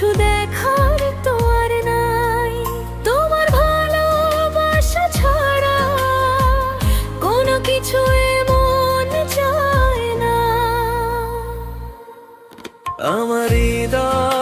কিছু দেখার তো আর নাই। তোমার ভালোবাসা ছাড়া কোনো কিছু এমন যায় না। আমার হৃদয়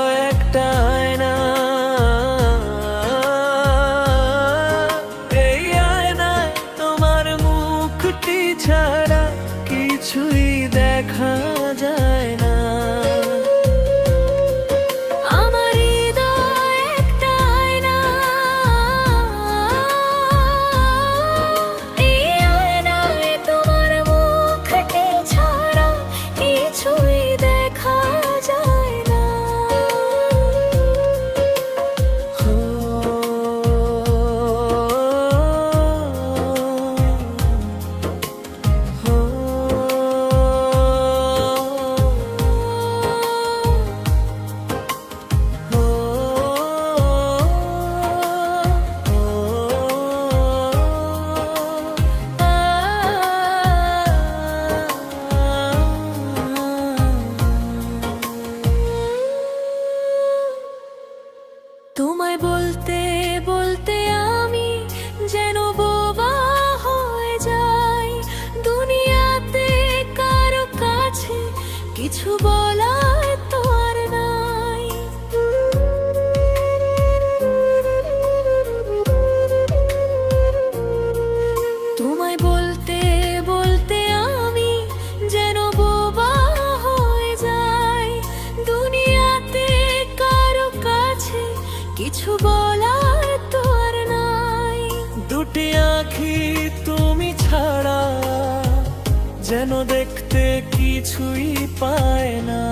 যেন দেখতে কিছুই পায় না।